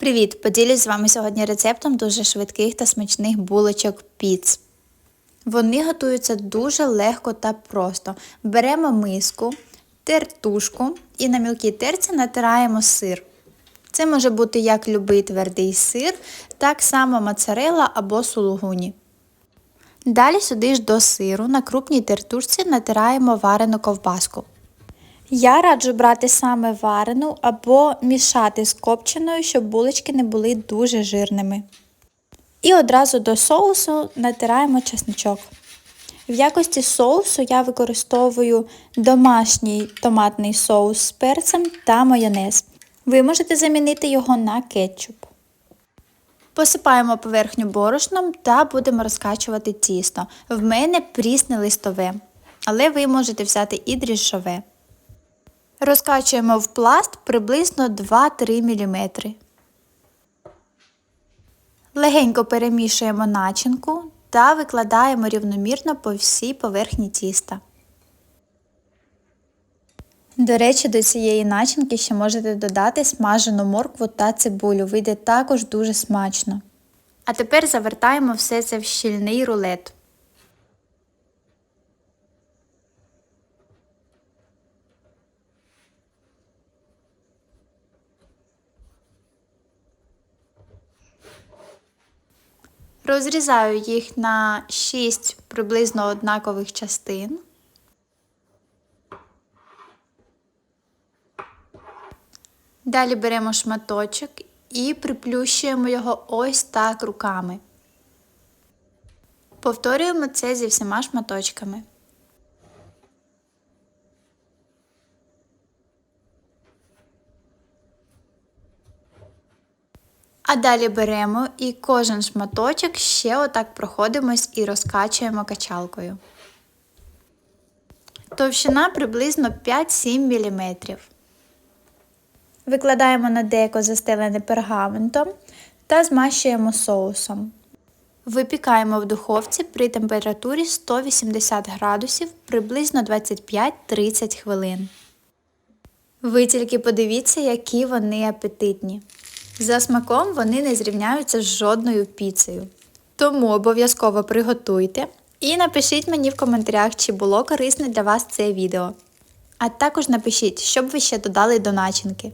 Привіт! Поділюсь з вами сьогодні рецептом дуже швидких та смачних булочок піц. Вони готуються дуже легко та просто. Беремо миску, тертушку і на мілкій терці натираємо сир. Це може бути як любий твердий сир, так само моцарелла або сулугуні. Далі сюди ж до сиру на крупній тертушці натираємо варену ковбаску. Я раджу брати саме варену або мішати з копченою, щоб булочки не були дуже жирними. І одразу до соусу натираємо чесничок. В якості соусу я використовую домашній томатний соус з перцем та майонез. Ви можете замінити його на кетчуп. Посипаємо поверхню борошном та будемо розкачувати тісто. В мене прісне листове, але ви можете взяти і дріжджове. Розкачуємо в пласт приблизно 2-3 мм. Легенько перемішуємо начинку та викладаємо рівномірно по всій поверхні тіста. До речі, до цієї начинки ще можете додати смажену моркву та цибулю. Вийде також дуже смачно. А тепер завертаємо все це в щільний рулет. Розрізаю їх на 6 приблизно однакових частин. Далі беремо шматочок і приплющуємо його ось так руками. Повторюємо це зі всіма шматочками. А далі беремо і кожен шматочок ще отак проходимось і розкачуємо качалкою. Товщина приблизно 5-7 мм. Викладаємо на деко застелене пергаментом та змащуємо соусом. Випікаємо в духовці при температурі 180 градусів приблизно 25-30 хвилин. Ви тільки подивіться, які вони апетитні. За смаком вони не зрівняються з жодною піцею. Тому обов'язково приготуйте і напишіть мені в коментарях, чи було корисне для вас це відео. А також напишіть, що б ви ще додали до начинки.